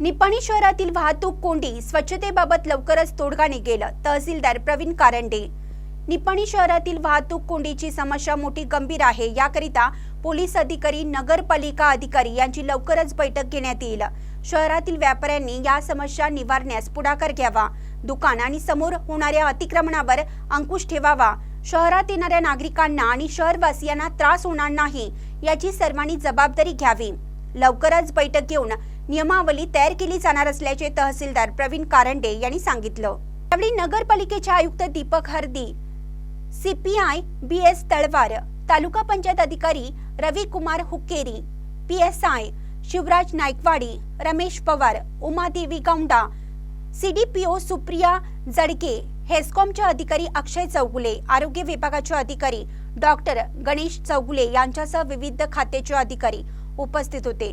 निपाणी शहरातील वाहतूक कोंडी स्वच्छतेबाबत लवकरच तोडगा निघेल तहसीलदार प्रवीण कारंडे. निपाणी शहरातील वाहतूक कोंडीची समस्या मोठी गंभीर आहे. याकरिता पोलीस अधिकारी नगरपालिका अधिकारी यांची लवकरच बैठक घेण्यात येईल. शहरातील व्यापाऱ्यांनी या समस्या निवारण्यास पुढाकार घ्यावा. दुकान आणि समोर होणाऱ्या अतिक्रमणावर अंकुश ठेवावा. शहरात येणाऱ्या नागरिकांना आणि शहरवासियांना त्रास होणार नाही याची सर्वांनी जबाबदारी घ्यावी. लवकरच बैठक घेऊन नियमावली तयार केली जाणार असल्याचे तहसीलदार प्रवीण कारंडे यांनी सांगितलं. यावेळी नगरपालिकेचे आयुक्त Deepak Hardi CPI B S Talwar तालुका पंचायत अधिकारी Ravi Kumar Hukkeri P S I Shivraj Naikwadi Ramesh Pawar Umadevi Gounda C D P O Supriya Jadke हेस्कॉमचे अधिकारी अक्षय चौगुले आरोग्य विभागाचे अधिकारी डॉक्टर गणेश चौगुले यांच्यासह विविध खात्याचे अधिकारी उपस्थित होते.